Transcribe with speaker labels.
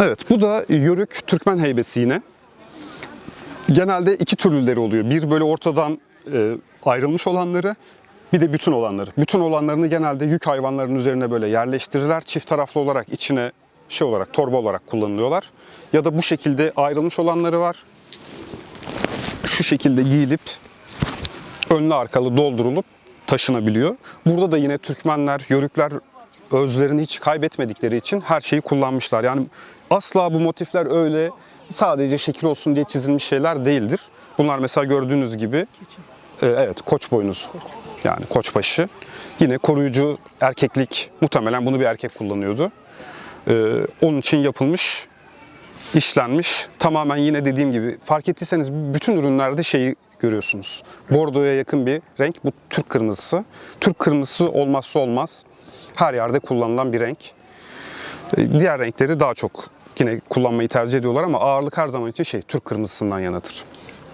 Speaker 1: Evet bu da Yörük Türkmen heybesi yine. Genelde iki türlüleri oluyor. Bir böyle ortadan e, ayrılmış olanları bir de bütün olanları. Bütün olanlarını genelde yük hayvanlarının üzerine böyle yerleştirirler. Çift taraflı olarak içine şey olarak torba olarak kullanılıyorlar. Ya da bu şekilde ayrılmış olanları var. Şu şekilde giyilip önlü arkalı doldurulup taşınabiliyor. Burada da yine Türkmenler, Yörükler özlerini hiç kaybetmedikleri için her şeyi kullanmışlar. Yani asla bu motifler öyle sadece şekil olsun diye çizilmiş şeyler değildir. Bunlar mesela gördüğünüz gibi e, evet koç boynuzu. Yani koçbaşı. Yine koruyucu erkeklik muhtemelen bunu bir erkek kullanıyordu. E, onun için yapılmış işlenmiş. Tamamen yine dediğim gibi fark ettiyseniz bütün ürünlerde şeyi görüyorsunuz. Bordoya yakın bir renk. Bu Türk kırmızısı. Türk kırmızısı olmazsa olmaz. Her yerde kullanılan bir renk. Ee, Diğer renkleri daha çok yine kullanmayı tercih ediyorlar ama ağırlık her zaman için şey Türk kırmızısından yanadır.